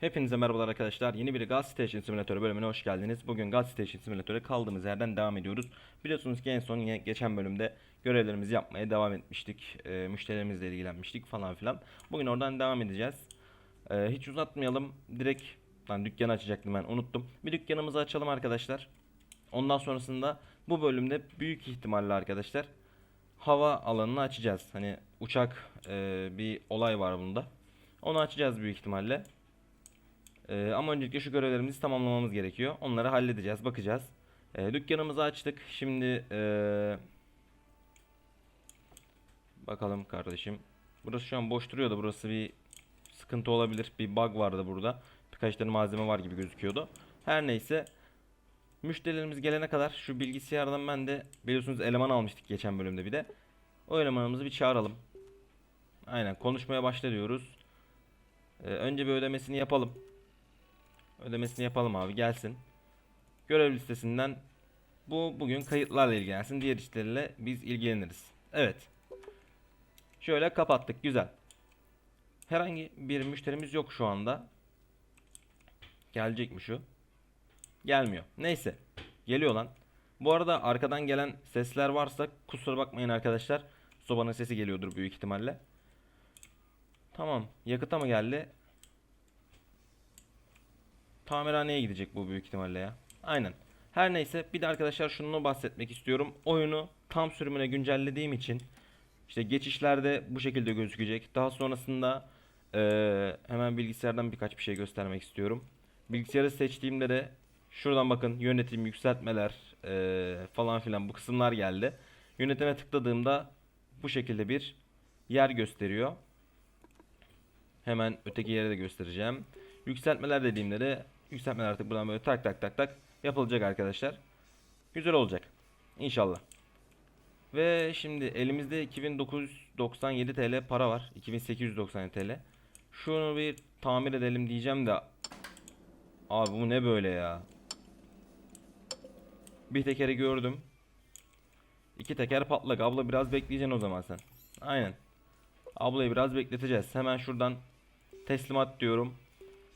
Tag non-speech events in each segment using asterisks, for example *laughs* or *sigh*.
Hepinize merhabalar arkadaşlar. Yeni bir Gas Station Simülatörü bölümüne hoş geldiniz. Bugün Gas Station Simülatörü kaldığımız yerden devam ediyoruz. Biliyorsunuz ki en son yine geçen bölümde görevlerimizi yapmaya devam etmiştik. E, müşterilerimizle ilgilenmiştik falan filan. Bugün oradan devam edeceğiz. E, hiç uzatmayalım. Direkt lan dükkanı açacaktım ben unuttum. Bir dükkanımızı açalım arkadaşlar. Ondan sonrasında bu bölümde büyük ihtimalle arkadaşlar hava alanını açacağız. Hani uçak e, bir olay var bunda. Onu açacağız büyük ihtimalle. Ee, ama öncelikle şu görevlerimizi tamamlamamız gerekiyor. Onları halledeceğiz, bakacağız. Ee, dükkanımızı açtık. Şimdi ee, bakalım kardeşim. Burası şu an boş duruyordu. Burası bir sıkıntı olabilir. Bir bug vardı burada. Birkaç tane malzeme var gibi gözüküyordu. Her neyse. Müşterilerimiz gelene kadar şu bilgisayardan ben de biliyorsunuz eleman almıştık geçen bölümde bir de. O elemanımızı bir çağıralım. Aynen konuşmaya başla diyoruz. Ee, önce bir ödemesini yapalım. Ödemesini yapalım abi gelsin. Görev listesinden bu bugün kayıtlarla ilgilensin. Diğer işlerle biz ilgileniriz. Evet. Şöyle kapattık. Güzel. Herhangi bir müşterimiz yok şu anda. Gelecek mi şu? Gelmiyor. Neyse. Geliyor lan. Bu arada arkadan gelen sesler varsa kusura bakmayın arkadaşlar. Sobanın sesi geliyordur büyük ihtimalle. Tamam. Yakıta mı geldi? Tamirhaneye gidecek bu büyük ihtimalle ya. Aynen. Her neyse bir de arkadaşlar şunu bahsetmek istiyorum. Oyunu tam sürümüne güncellediğim için işte geçişlerde bu şekilde gözükecek. Daha sonrasında eee, hemen bilgisayardan birkaç bir şey göstermek istiyorum. Bilgisayarı seçtiğimde de şuradan bakın yönetim, yükseltmeler eee, falan filan bu kısımlar geldi. Yönetime tıkladığımda bu şekilde bir yer gösteriyor. Hemen öteki yere de göstereceğim. Yükseltmeler dediğimde de yükseltmeler artık buradan böyle tak tak tak tak yapılacak arkadaşlar. Güzel olacak. İnşallah. Ve şimdi elimizde 2997 TL para var. 2897 TL. Şunu bir tamir edelim diyeceğim de Abi bu ne böyle ya? Bir tekeri gördüm. İki teker patlak. Abla biraz bekleyeceksin o zaman sen. Aynen. Ablayı biraz bekleteceğiz. Hemen şuradan teslimat diyorum.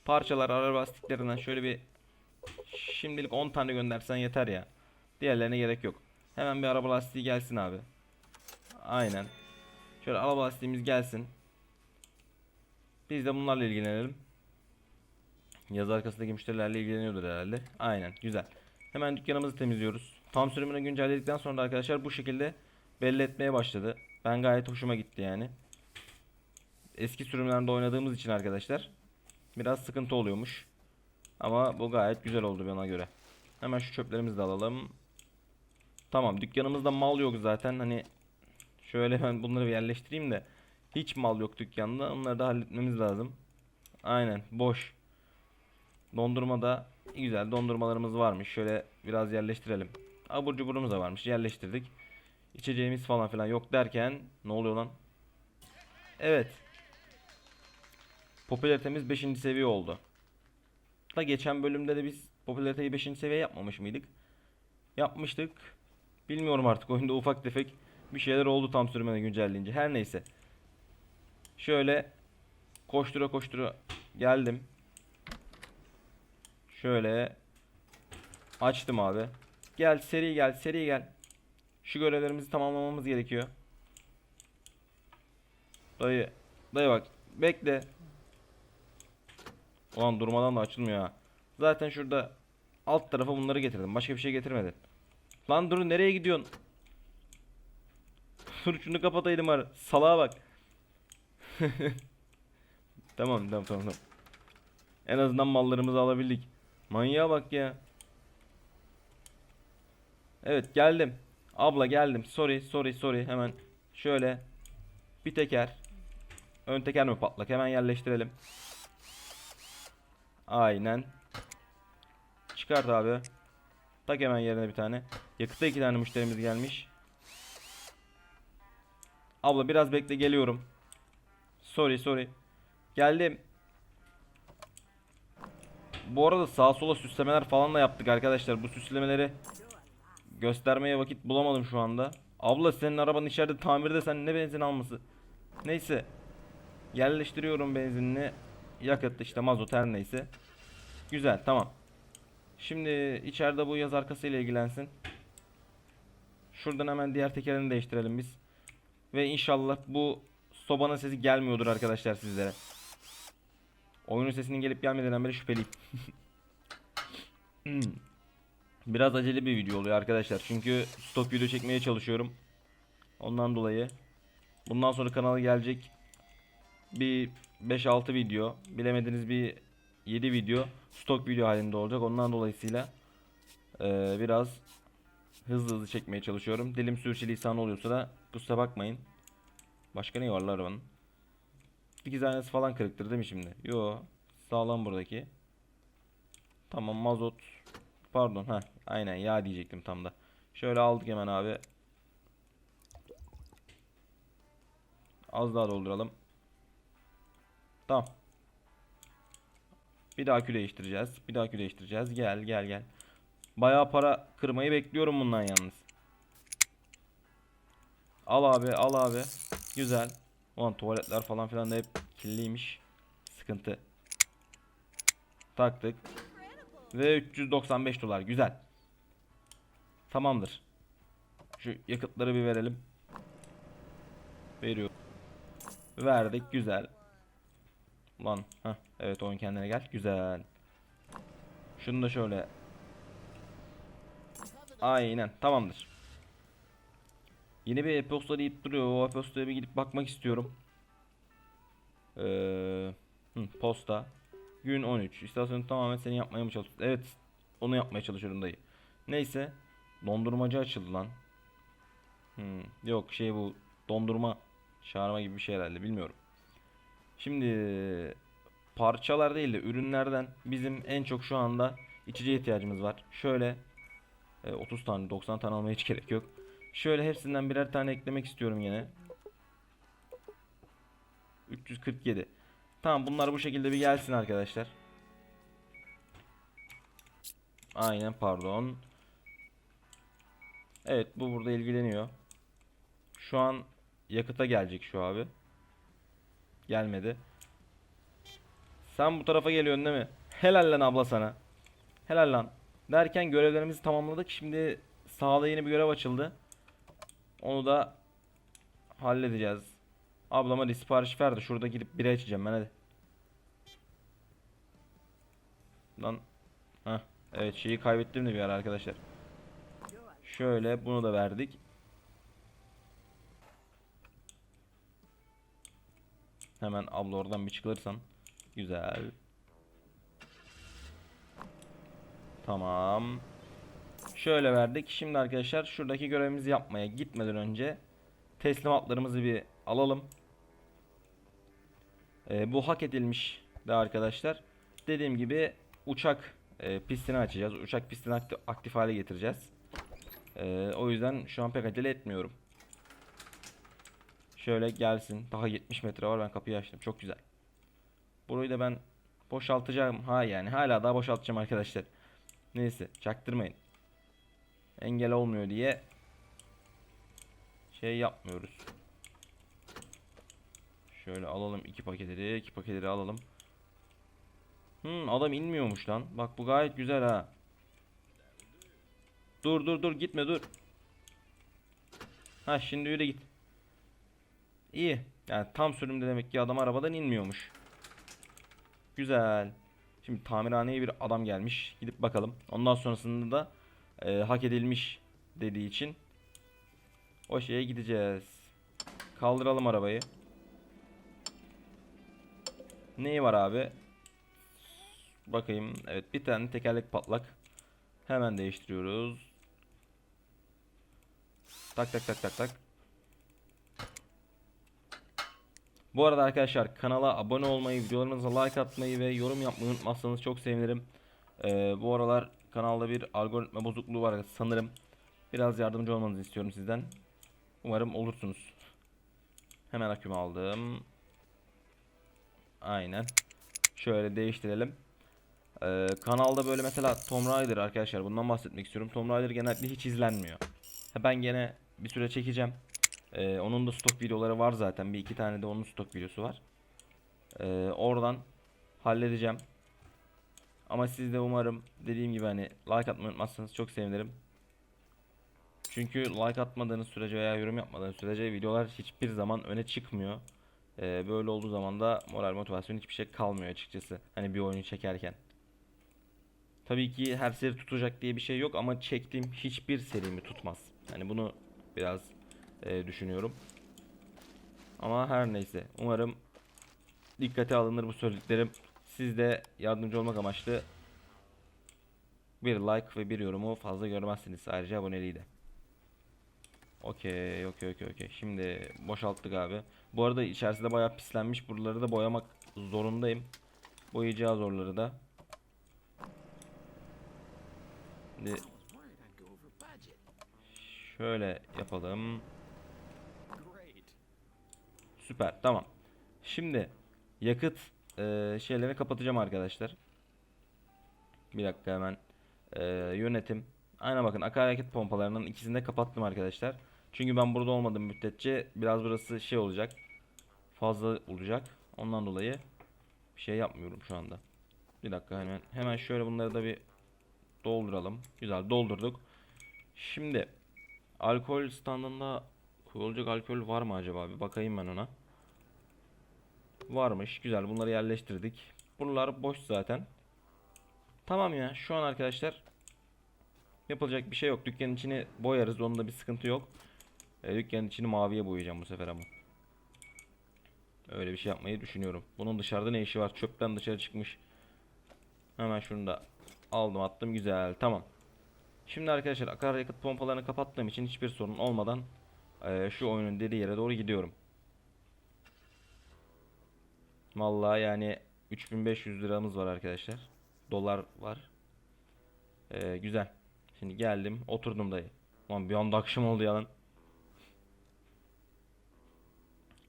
Parçalar araba lastiklerinden şöyle bir şimdilik 10 tane göndersen yeter ya. Diğerlerine gerek yok. Hemen bir araba lastiği gelsin abi. Aynen. Şöyle araba lastiğimiz gelsin. Biz de bunlarla ilgilenelim. Yazı arkasındaki müşterilerle ilgileniyordur herhalde. Aynen güzel. Hemen dükkanımızı temizliyoruz. Tam sürümünü güncelledikten sonra da arkadaşlar bu şekilde belli etmeye başladı. Ben gayet hoşuma gitti yani. Eski sürümlerde oynadığımız için arkadaşlar biraz sıkıntı oluyormuş. Ama bu gayet güzel oldu bana göre. Hemen şu çöplerimizi de alalım. Tamam dükkanımızda mal yok zaten hani şöyle ben bunları bir yerleştireyim de hiç mal yok dükkanda onları da halletmemiz lazım. Aynen boş. Dondurmada güzel dondurmalarımız varmış. Şöyle biraz yerleştirelim. Abur cuburumuz da varmış. Yerleştirdik. İçeceğimiz falan filan yok derken ne oluyor lan? Evet. Popülaritemiz 5. seviye oldu. Da geçen bölümde de biz popülariteyi 5. seviye yapmamış mıydık? Yapmıştık. Bilmiyorum artık oyunda ufak tefek bir şeyler oldu tam sürümüne güncelleyince. Her neyse. Şöyle koştura koştura geldim. Şöyle açtım abi. Gel seri gel seri gel. Şu görevlerimizi tamamlamamız gerekiyor. Dayı dayı bak bekle. Ulan durmadan da açılmıyor ha. Zaten şurada alt tarafa bunları getirdim. Başka bir şey getirmedim. Lan dur nereye gidiyorsun? *laughs* Dur şunu kapataydım var. Salağa bak. *laughs* tamam tamam tamam. tamam. En azından mallarımızı alabildik. Manyağa bak ya. Evet geldim. Abla geldim. Sorry sorry sorry. Hemen şöyle bir teker. Ön teker mi patlak? Hemen yerleştirelim. Aynen. Çıkart abi. Tak hemen yerine bir tane. Yakıtta iki tane müşterimiz gelmiş. Abla biraz bekle geliyorum. Sorry sorry. Geldim. Bu arada sağa sola süslemeler falan da yaptık arkadaşlar. Bu süslemeleri göstermeye vakit bulamadım şu anda. Abla senin arabanın içeride tamirde sen ne benzin alması. Neyse. Yerleştiriyorum benzinini. yakıt işte mazot her neyse. Güzel tamam. Şimdi içeride bu yaz arkasıyla ilgilensin. Şuradan hemen diğer tekerini değiştirelim biz. Ve inşallah bu sobanın sesi gelmiyordur arkadaşlar sizlere. Oyunun sesinin gelip gelmediğinden beri şüpheliyim. *laughs* Biraz acele bir video oluyor arkadaşlar. Çünkü stok video çekmeye çalışıyorum. Ondan dolayı. Bundan sonra kanala gelecek bir 5-6 video. Bilemediniz bir 7 video. Stok video halinde olacak. Ondan dolayısıyla eee, biraz hızlı hızlı çekmeye çalışıyorum. Dilim sürçülisan oluyorsa da kusura bakmayın. Başka ne var lan arabanın? Dikiz aynası falan kırıktır değil mi şimdi? Yo. Sağlam buradaki. Tamam mazot. Pardon ha aynen yağ diyecektim tam da. Şöyle aldık hemen abi. Az daha dolduralım. Tamam. Bir daha akü değiştireceğiz. Bir daha akü değiştireceğiz. Gel gel gel. Bayağı para kırmayı bekliyorum bundan yalnız. Al abi al abi. Güzel. Ulan tuvaletler falan filan da hep kirliymiş. Sıkıntı. Taktık. Ve 395 dolar. Güzel. Tamamdır. Şu yakıtları bir verelim. Veriyor. Verdik. Güzel. Lan. Heh, evet oyun kendine gel. Güzel. Şunu da şöyle. Aynen. Tamamdır. Yeni bir e-posta deyip duruyor. O e-postaya bir gidip bakmak istiyorum. Ee, hı, posta. Gün 13. İstasyonu tamamen seni yapmaya mı çalışıyorsun? Evet. Onu yapmaya çalışıyorum dayı. Neyse. Dondurmacı açıldı lan. Hmm, yok şey bu dondurma çağırma gibi bir şey herhalde bilmiyorum. Şimdi parçalar değil de ürünlerden bizim en çok şu anda içeceğe ihtiyacımız var. Şöyle e, 30 tane 90 tane almaya hiç gerek yok. Şöyle hepsinden birer tane eklemek istiyorum yine. 347. Tamam bunlar bu şekilde bir gelsin arkadaşlar. Aynen pardon. Evet bu burada ilgileniyor. Şu an yakıta gelecek şu abi. Gelmedi. Sen bu tarafa geliyorsun değil mi? Helal lan abla sana. Helal lan. Derken görevlerimizi tamamladık. Şimdi sağda yeni bir görev açıldı. Onu da halledeceğiz. Ablama bir sipariş ver de şurada gidip bira içeceğim ben hadi. Lan. Heh. Evet şeyi kaybettim de bir ara arkadaşlar. Şöyle bunu da verdik. Hemen abla oradan bir çıkılırsan. Güzel. Tamam. Şöyle verdik. Şimdi arkadaşlar şuradaki görevimizi yapmaya gitmeden önce teslimatlarımızı bir alalım. Ee, bu hak edilmiş de arkadaşlar. Dediğim gibi uçak e, pistini açacağız. Uçak pistini aktif, aktif hale getireceğiz. Ee, o yüzden şu an pek acele etmiyorum. Şöyle gelsin. Daha 70 metre var. Ben kapıyı açtım. Çok güzel. Burayı da ben boşaltacağım. Ha yani hala daha boşaltacağım arkadaşlar. Neyse çaktırmayın. Engel olmuyor diye şey yapmıyoruz. Şöyle alalım iki paketleri. iki paketleri alalım. Hmm, adam inmiyormuş lan. Bak bu gayet güzel ha. Dur dur dur gitme dur. Ha şimdi öyle git. İyi. Yani tam sürümde demek ki adam arabadan inmiyormuş. Güzel. Şimdi tamirhaneye bir adam gelmiş. Gidip bakalım. Ondan sonrasında da e, hak edilmiş dediği için o şeye gideceğiz. Kaldıralım arabayı. Neyi var abi? Bakayım. Evet bir tane tekerlek patlak. Hemen değiştiriyoruz. Tak tak tak tak tak. Bu arada arkadaşlar kanala abone olmayı, videolarımıza like atmayı ve yorum yapmayı unutmazsanız çok sevinirim. Ee, bu aralar kanalda bir algoritma bozukluğu var sanırım. Biraz yardımcı olmanızı istiyorum sizden. Umarım olursunuz. Hemen akümü aldım. Aynen. Şöyle değiştirelim. Ee, kanalda böyle mesela Tomb Raider arkadaşlar bundan bahsetmek istiyorum. Tomb Raider genellikle hiç izlenmiyor. Ben gene bir süre çekeceğim. Ee, onun da stok videoları var zaten. Bir iki tane de onun stok videosu var. Ee, oradan halledeceğim. Ama siz de umarım dediğim gibi hani like atmayı unutmazsanız çok sevinirim. Çünkü like atmadığınız sürece veya yorum yapmadığınız sürece videolar hiçbir zaman öne çıkmıyor. Ee, böyle olduğu zaman da moral motivasyon hiçbir şey kalmıyor açıkçası. Hani bir oyunu çekerken. Tabii ki her seri tutacak diye bir şey yok ama çektiğim hiçbir serimi tutmaz. Hani bunu biraz e, düşünüyorum. Ama her neyse. Umarım dikkate alınır bu söylediklerim. Siz de yardımcı olmak amaçlı bir like ve bir yorumu fazla görmezsiniz. Ayrıca aboneliği de. Okey, okey, okey, okey. Şimdi boşalttık abi. Bu arada içerisinde bayağı pislenmiş. Buraları da boyamak zorundayım. Boyayacağız oraları da. Şimdi şöyle yapalım. Süper, tamam. Şimdi yakıt eee şeylerini kapatacağım arkadaşlar. Bir dakika hemen eee, yönetim. Aynen bakın akaryakıt pompalarının ikisini de kapattım arkadaşlar. Çünkü ben burada olmadığım müddetçe biraz burası şey olacak. Fazla olacak. Ondan dolayı bir şey yapmıyorum şu anda. Bir dakika hemen hemen şöyle bunları da bir dolduralım. Güzel doldurduk. Şimdi alkol standında koyulacak alkol var mı acaba? Bir bakayım ben ona. Varmış. Güzel. Bunları yerleştirdik. Buralar boş zaten. Tamam ya. Şu an arkadaşlar yapılacak bir şey yok. Dükkanın içini boyarız. Onda bir sıkıntı yok. E, dükkanın içini maviye boyayacağım bu sefer ama. Öyle bir şey yapmayı düşünüyorum. Bunun dışarıda ne işi var? Çöpten dışarı çıkmış. Hemen şunu da aldım attım. Güzel. Tamam. Şimdi arkadaşlar akaryakıt pompalarını kapattığım için hiçbir sorun olmadan e, şu oyunun dediği yere doğru gidiyorum. Vallahi yani 3500 liramız var arkadaşlar. Dolar var. Ee, güzel. Şimdi geldim oturdum dayı. Lan bir anda akşam oldu ya lan.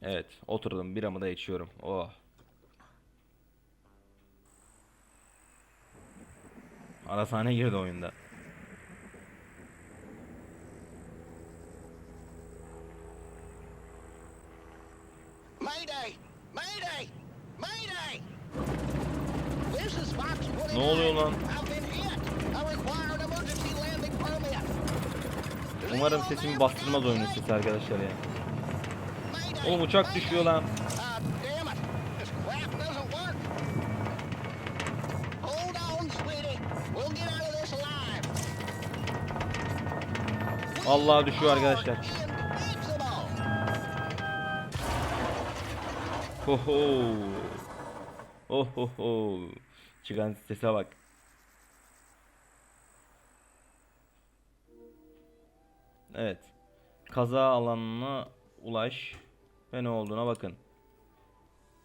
Evet oturdum biramı da içiyorum. Oh. Arasane girdi oyunda. Umarım sesimi bastırmaz oyunun sesi arkadaşlar ya. Oğlum uçak düşüyor lan. Ah, damn it! This crap doesn't work. Hold Evet. Kaza alanına ulaş ve ne olduğuna bakın.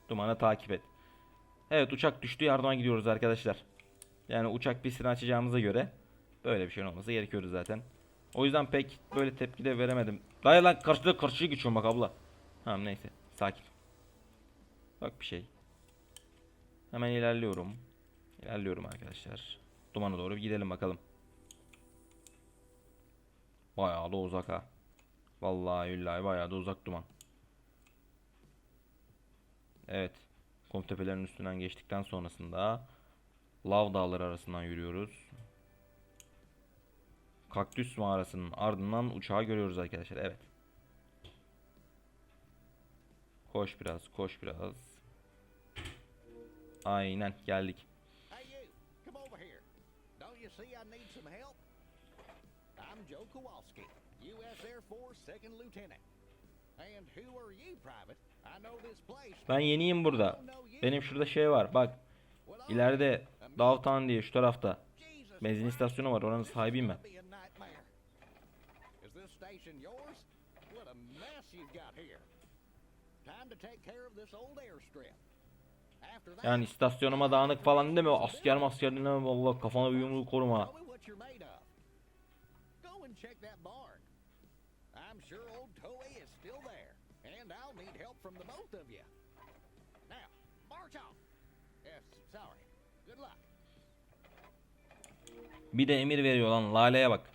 Dumanı takip et. Evet uçak düştü yardıma gidiyoruz arkadaşlar. Yani uçak pistini açacağımıza göre böyle bir şey olması gerekiyordu zaten. O yüzden pek böyle tepki de veremedim. Dayı lan karşıda karşıya geçiyorum bak abla. Tamam neyse sakin. Bak bir şey. Hemen ilerliyorum. İlerliyorum arkadaşlar. Dumana doğru bir gidelim bakalım. Bayağı da uzak ha. Vallahi billahi bayağı da uzak duman. Evet. Kum tepelerinin üstünden geçtikten sonrasında Lav dağları arasından yürüyoruz. Kaktüs mağarasının ardından uçağı görüyoruz arkadaşlar. Evet. Koş biraz, koş biraz. Aynen geldik. I'm Joe Kowalski, U.S. Air Force Second Lieutenant. And who are you, Private? I know this place. Ben yeniyim burada. Benim şurada şey var. Bak ileride Downtown diye şu tarafta. Benzin istasyonu var. Oranın sahibiyim ben. gonna be a nightmare. Is this station yours? What a mess you've got here. Time to take care of this old airstrip. After that, Yani istasyonuma dağınık falan deme. Asker masker deme. Valla kafana bir yumruğu koruma. Check that barn. I'm sure old Toei is still there, and I'll need help from the both of you. Now, march off. Yes, sorry. Good luck. Bir de emir veriyor lan. Lale'ye bak.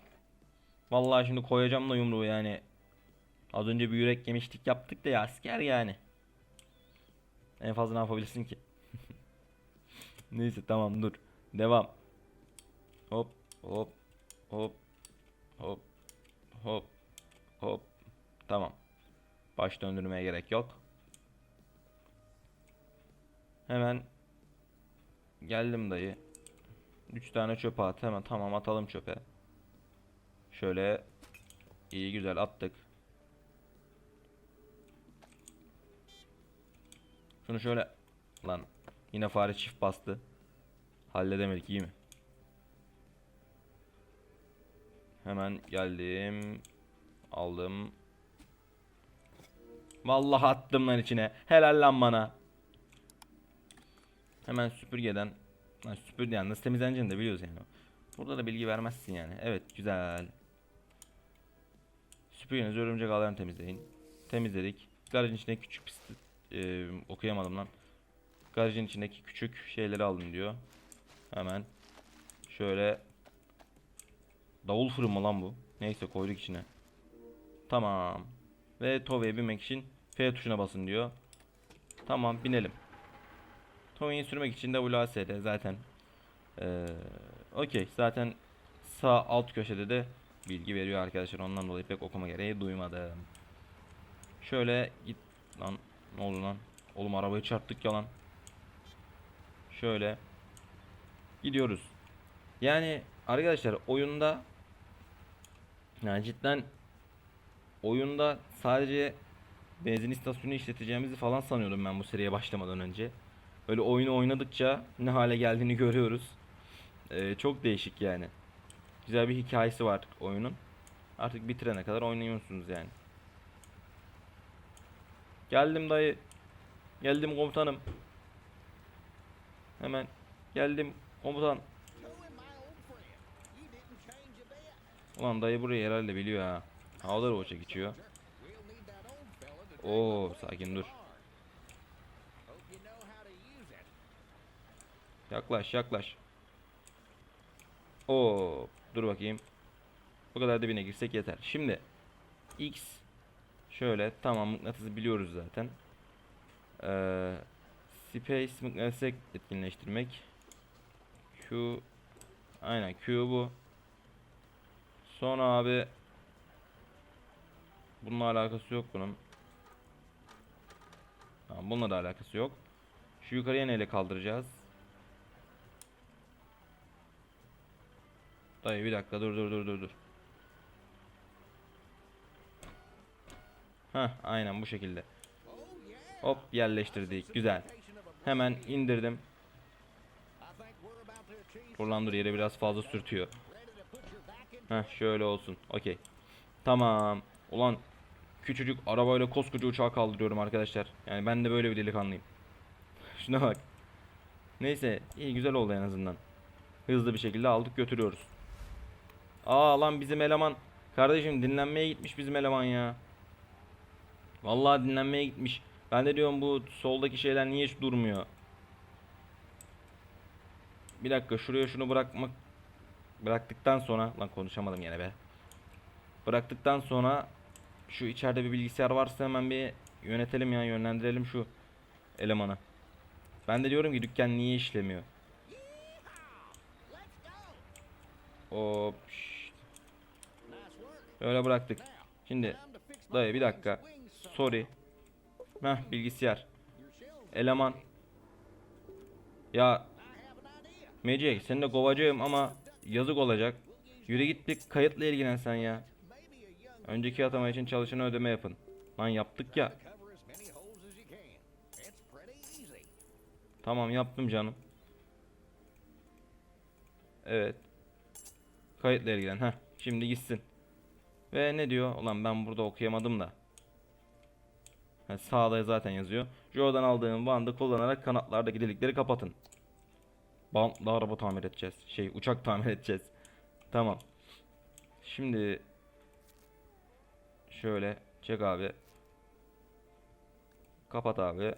Vallahi şimdi koyacağım da yumruğu yani. Az önce bir yürek yemiştik yaptık da ya asker yani. En fazla ne yapabilirsin ki? *laughs* Neyse tamam dur. Devam. Hop hop hop hop hop hop. Tamam. Baş döndürmeye gerek yok. Hemen geldim dayı. 3 tane çöpe at. Hemen tamam atalım çöpe. Şöyle iyi güzel attık. Şunu şöyle lan yine fare çift bastı. Halledemedik iyi mi? Hemen geldim. Aldım. Vallahi attım lan içine. Helal lan bana. Hemen süpürgeden Lan süpürge yani nasıl temizleneceğini de biliyoruz yani. Burada da bilgi vermezsin yani. Evet güzel. Süpürgenizi örümcek ağlarını temizleyin. Temizledik. Garajın içindeki küçük pislik e, okuyamadım lan. Garajın içindeki küçük şeyleri aldım diyor. Hemen şöyle davul fırın mı lan bu? Neyse koyduk içine. Tamam. Ve Tove'ye binmek için F tuşuna basın diyor. Tamam binelim. Tove'yi sürmek için WASD zaten. Ee, Okey zaten sağ alt köşede de bilgi veriyor arkadaşlar. Ondan dolayı pek okuma gereği duymadım. Şöyle git lan ne oldu lan? Oğlum arabayı çarptık ya lan. Şöyle gidiyoruz. Yani arkadaşlar oyunda yani cidden oyunda sadece benzin istasyonu işleteceğimizi falan sanıyordum ben bu seriye başlamadan önce. Böyle oyunu oynadıkça ne hale geldiğini görüyoruz. Ee, çok değişik yani. Güzel bir hikayesi var oyunun. Artık bitirene kadar oynuyorsunuz yani. Geldim dayı. Geldim komutanım. Hemen geldim komutan. Ulan dayı burayı herhalde biliyor ha. Havaları boşa geçiyor. Oo sakin dur. Yaklaş yaklaş. Oo dur bakayım. Bu kadar dibine girsek yeter. Şimdi X şöyle tamam mıknatısı biliyoruz zaten. Ee, space mıknatısı etkinleştirmek. Q aynen Q bu. Sonra abi bununla alakası yok bunun. Tamam, bununla da alakası yok. Şu yukarıya neyle kaldıracağız? Dayı bir dakika dur dur dur dur dur. Heh aynen bu şekilde. Hop yerleştirdik. Güzel. Hemen indirdim. Dur yere biraz fazla sürtüyor. Heh şöyle olsun. Okey. Tamam. Ulan küçücük arabayla koskoca uçağı kaldırıyorum arkadaşlar. Yani ben de böyle bir delikanlıyım. *laughs* Şuna bak. Neyse iyi güzel oldu en azından. Hızlı bir şekilde aldık götürüyoruz. Aa lan bizim eleman. Kardeşim dinlenmeye gitmiş bizim eleman ya. Vallahi dinlenmeye gitmiş. Ben de diyorum bu soldaki şeyler niye hiç durmuyor. Bir dakika şuraya şunu bırakmak bıraktıktan sonra lan konuşamadım yine be. Bıraktıktan sonra şu içeride bir bilgisayar varsa hemen bir yönetelim ya yönlendirelim şu elemanı. Ben de diyorum ki dükkan niye işlemiyor? Hop. Böyle bıraktık. Şimdi dayı bir dakika. Sorry. Heh bilgisayar. Eleman. Ya. Magic seni de kovacağım ama yazık olacak. Yürü git bir kayıtla ilgilen sen ya. Önceki atama için çalışana ödeme yapın. Lan yaptık ya. Tamam yaptım canım. Evet. Kayıtla ilgilen. Heh. Şimdi gitsin. Ve ne diyor? Ulan ben burada okuyamadım da. Ha, sağda zaten yazıyor. Joe'dan aldığım bandı kullanarak kanatlardaki delikleri kapatın. Bantla araba tamir edeceğiz. Şey uçak *laughs* tamir edeceğiz. Tamam. Şimdi şöyle çek abi. Kapat abi.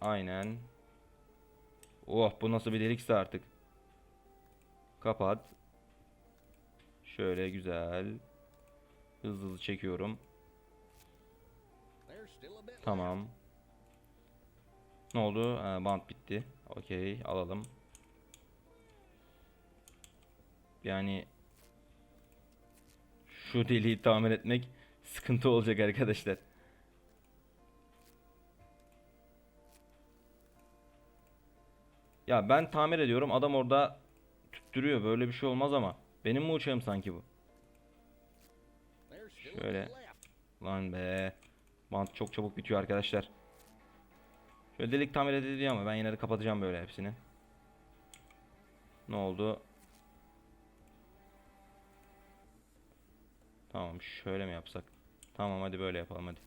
Aynen. Oh bu nasıl bir delikse artık. Kapat. Şöyle güzel. Hızlı hızlı çekiyorum. Tamam. Ne oldu? Ha, bant bitti. Okey alalım. Yani şu deliği tamir etmek sıkıntı olacak arkadaşlar. Ya ben tamir ediyorum adam orada tüttürüyor böyle bir şey olmaz ama benim mi uçağım sanki bu? Şöyle. Lan be. Bant çok çabuk bitiyor arkadaşlar. Şöyle delik tamir ediliyor ama ben yine de kapatacağım böyle hepsini. Ne oldu? Tamam şöyle mi yapsak? Tamam hadi böyle yapalım hadi.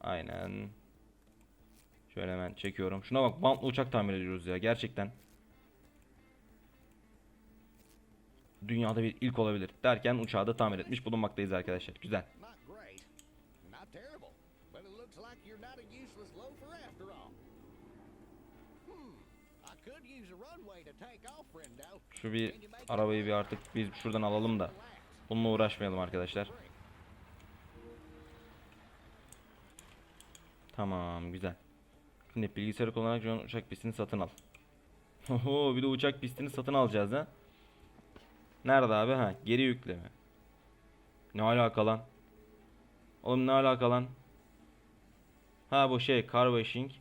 Aynen. Şöyle hemen çekiyorum. Şuna bak bantlı uçak tamir ediyoruz ya gerçekten. Dünyada bir ilk olabilir derken uçağı da tamir etmiş bulunmaktayız arkadaşlar. Güzel. Şu bir arabayı bir artık biz şuradan alalım da bununla uğraşmayalım arkadaşlar. Tamam güzel. Şimdi bilgisayarı kullanarak an uçak pistini satın al. *laughs* Oho bir de uçak pistini satın alacağız ha. Nerede abi? Ha geri yükleme. Ne alaka lan? Oğlum ne alaka lan? Ha bu şey car washing.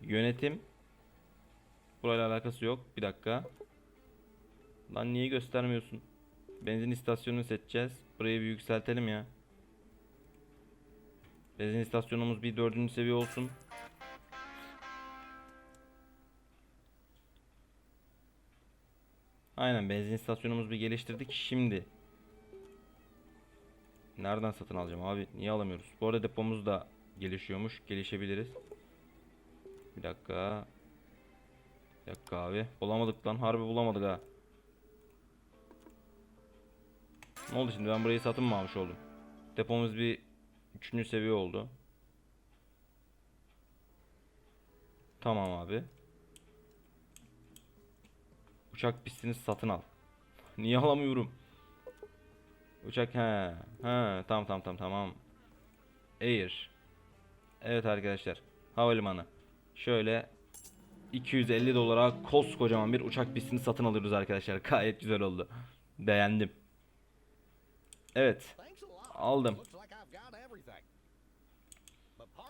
Yönetim. Burayla alakası yok. Bir dakika. Lan niye göstermiyorsun? Benzin istasyonunu seçeceğiz. Burayı bir yükseltelim ya. Benzin istasyonumuz bir dördüncü seviye olsun. Aynen benzin istasyonumuzu bir geliştirdik. Şimdi nereden satın alacağım abi? Niye alamıyoruz? Bu arada depomuz da gelişiyormuş. Gelişebiliriz. Bir dakika. Bir abi. Bulamadık lan. Harbi bulamadık ha. Ne oldu şimdi? Ben burayı satın mı almış oldum? Depomuz bir üçüncü seviye oldu. Tamam abi. Uçak pistini satın al. *laughs* Niye alamıyorum? Uçak he. He tamam tamam tamam tamam. Air. Evet arkadaşlar. Havalimanı. Şöyle 250 dolara koskocaman bir uçak pistini satın alıyoruz arkadaşlar. *laughs* Gayet güzel oldu. Beğendim. Evet. Aldım.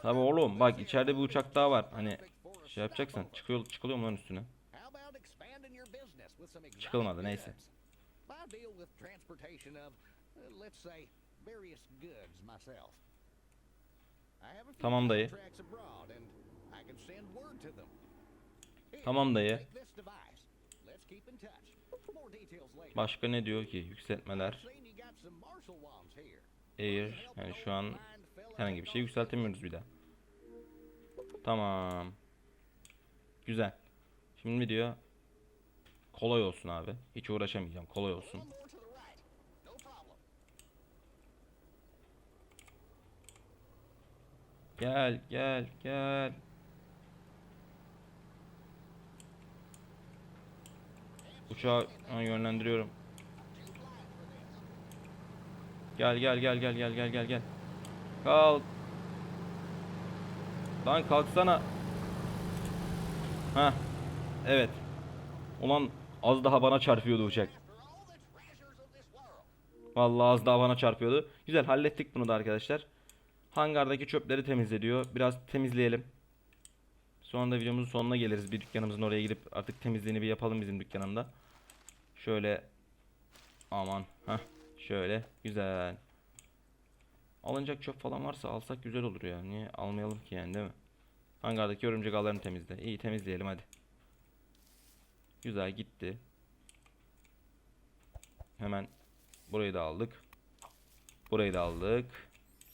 Tabi oğlum bak içeride bir uçak daha var. Hani şey yapacaksan stopover. çıkıyor çıkılıyor mu lan üstüne? Çıkılmadı, neyse. Tamam dayı. Tamam dayı. Başka ne diyor ki? Yükseltmeler. Air. Yani şu an herhangi bir şey yükseltemiyoruz bir daha. Tamam. Güzel. Şimdi diyor? Kolay olsun abi. Hiç uğraşamayacağım. Kolay olsun. Gel gel gel. Uçağı yönlendiriyorum. Gel gel gel gel gel gel gel gel. Kalk. Lan kalksana. Ha. Evet. Ulan az daha bana çarpıyordu uçak. Vallahi az daha bana çarpıyordu. Güzel hallettik bunu da arkadaşlar. Hangardaki çöpleri temizle diyor. Biraz temizleyelim. Sonra da videomuzun sonuna geliriz. Bir dükkanımızın oraya gidip artık temizliğini bir yapalım bizim dükkanında. Şöyle aman ha şöyle güzel. Alınacak çöp falan varsa alsak güzel olur ya. Niye almayalım ki yani değil mi? Hangardaki örümcek ağlarını temizle. İyi temizleyelim hadi. Güzel gitti. Hemen burayı da aldık. Burayı da aldık.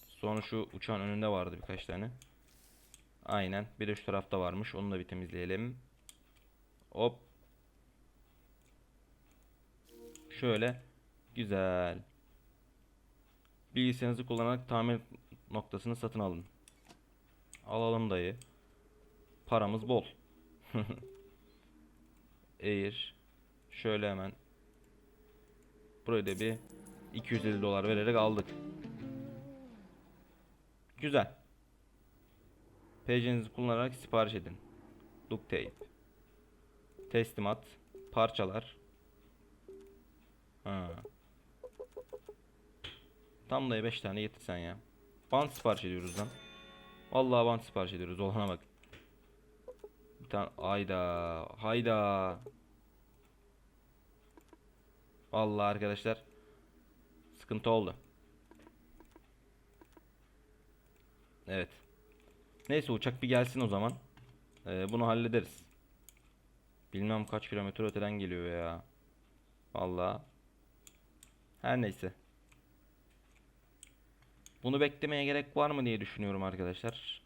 Sonra şu uçağın önünde vardı birkaç tane. Aynen. Bir de şu tarafta varmış. Onu da bir temizleyelim. Hop. Şöyle. Güzel. Bilgisayarınızı kullanarak tamir noktasını satın alın. Alalım dayı. Paramız bol. *laughs* Air. Şöyle hemen. Burayı da bir 250 dolar vererek aldık. Güzel. PC'nizi kullanarak sipariş edin. Duct tape. Teslimat. Parçalar. Tam da 5 tane getirsen ya. Bant sipariş ediyoruz lan. Vallahi bant sipariş ediyoruz. Olana bak. Bir tane hayda hayda. Vallahi arkadaşlar sıkıntı oldu. Evet. Neyse uçak bir gelsin o zaman. Ee, bunu hallederiz. Bilmem kaç kilometre öteden geliyor ya. Vallahi. Her neyse. Bunu beklemeye gerek var mı diye düşünüyorum arkadaşlar.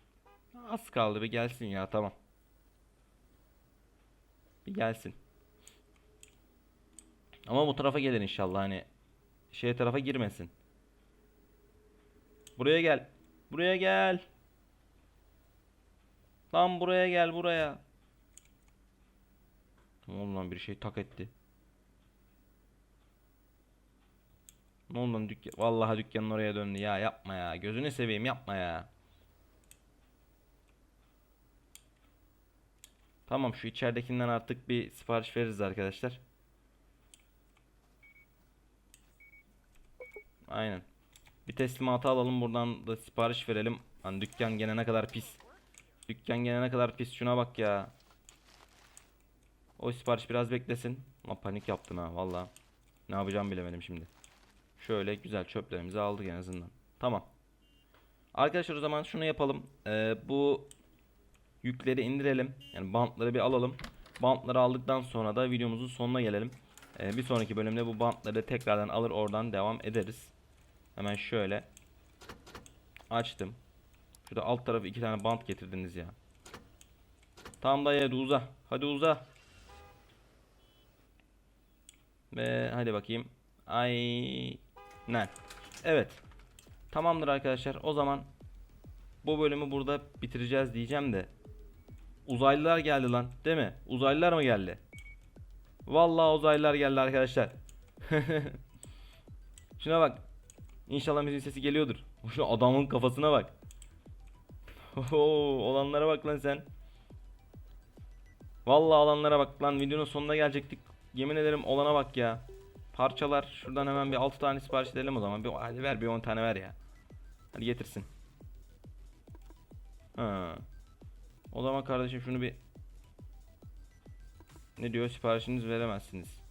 Az kaldı bir gelsin ya tamam. Bir gelsin. Ama bu tarafa gelir inşallah hani şey tarafa girmesin. Buraya gel. Buraya gel. Lan buraya gel buraya. Oldu lan bir şey tak etti. Ne oldu dükkan? Vallahi dükkanın oraya döndü ya yapma ya. Gözünü seveyim yapma ya. Tamam şu içeridekinden artık bir sipariş veririz arkadaşlar. Aynen. Bir teslimatı alalım buradan da sipariş verelim. Hani dükkan gene ne kadar pis. Dükkan gene ne kadar pis şuna bak ya. O sipariş biraz beklesin. Ama panik yaptım ha valla. Ne yapacağımı bilemedim şimdi. Şöyle güzel çöplerimizi aldık en azından. Tamam. Arkadaşlar o zaman şunu yapalım. Ee, bu yükleri indirelim. Yani bantları bir alalım. Bantları aldıktan sonra da videomuzun sonuna gelelim. Ee, bir sonraki bölümde bu bantları tekrardan alır oradan devam ederiz. Hemen şöyle açtım. Şurada alt tarafı iki tane bant getirdiniz ya. Tamam dayı hadi uza. Hadi uza. Ve hadi bakayım. Aynen. Evet. Tamamdır arkadaşlar. O zaman bu bölümü burada bitireceğiz diyeceğim de. Uzaylılar geldi lan. Değil mi? Uzaylılar mı geldi? Vallahi uzaylılar geldi arkadaşlar. *laughs* Şuna bak. İnşallah müziğin sesi geliyordur. *laughs* Şu adamın kafasına bak. *laughs* Oho, olanlara bak lan sen. Vallahi olanlara bak lan videonun sonuna gelecektik. Yemin ederim olana bak ya. Parçalar şuradan hemen bir 6 tane sipariş edelim o zaman. Bir hadi ver bir 10 tane ver ya. Hadi getirsin. Ha. O zaman kardeşim şunu bir ne diyor siparişiniz veremezsiniz.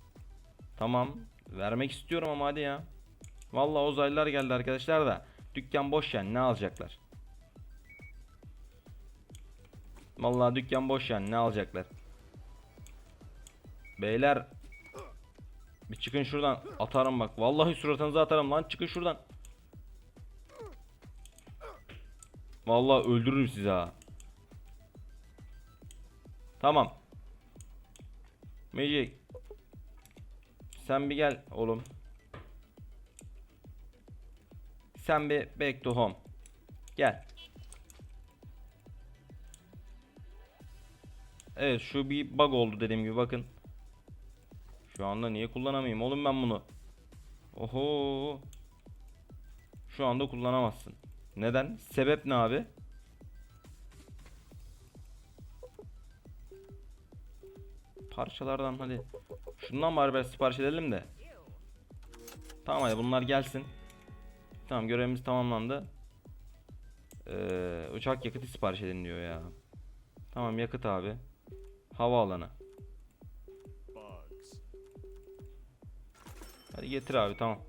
Tamam. Vermek istiyorum ama hadi ya. Vallahi uzaylılar geldi arkadaşlar da. Dükkan boş yani ne alacaklar? Vallahi dükkan boş yani ne alacaklar? Beyler bir çıkın şuradan atarım bak. Vallahi suratınıza atarım lan çıkın şuradan. Vallahi öldürürüm sizi ha. Tamam. Magic. Sen bir gel oğlum. Sen bir back to home. Gel. Evet şu bir bug oldu dediğim gibi bakın. Şu anda niye kullanamayayım oğlum ben bunu? Oho. Şu anda kullanamazsın. Neden? Sebep ne abi? Parçalardan hadi. Şundan bari biraz sipariş edelim de. Tamam hadi bunlar gelsin. Tamam görevimiz tamamlandı. Ee, uçak yakıtı sipariş edin diyor ya. Tamam yakıt abi. Havaalanı. Hadi getir abi tamam.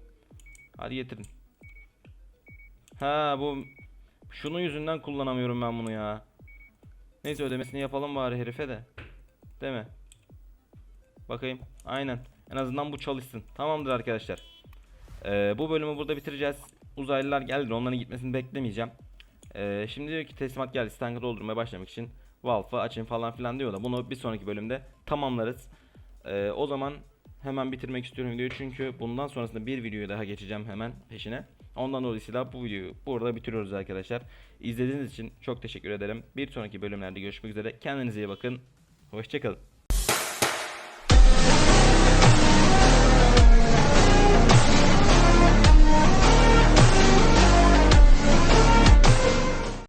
Hadi getirin. Ha bu şunun yüzünden kullanamıyorum ben bunu ya. Neyse ödemesini yapalım bari herife de. Değil mi? Bakayım. Aynen. En azından bu çalışsın. Tamamdır arkadaşlar. Ee, bu bölümü burada bitireceğiz. Uzaylılar geldi. Onların gitmesini beklemeyeceğim. Ee, şimdi diyor ki teslimat geldi. Stank'ı doldurmaya başlamak için. Valve'ı açın falan filan diyor da bunu bir sonraki bölümde tamamlarız. Ee, o zaman hemen bitirmek istiyorum videoyu çünkü bundan sonrasında bir videoyu daha geçeceğim hemen peşine. Ondan dolayısıyla bu videoyu burada bitiriyoruz arkadaşlar. İzlediğiniz için çok teşekkür ederim. Bir sonraki bölümlerde görüşmek üzere. Kendinize iyi bakın. Hoşçakalın.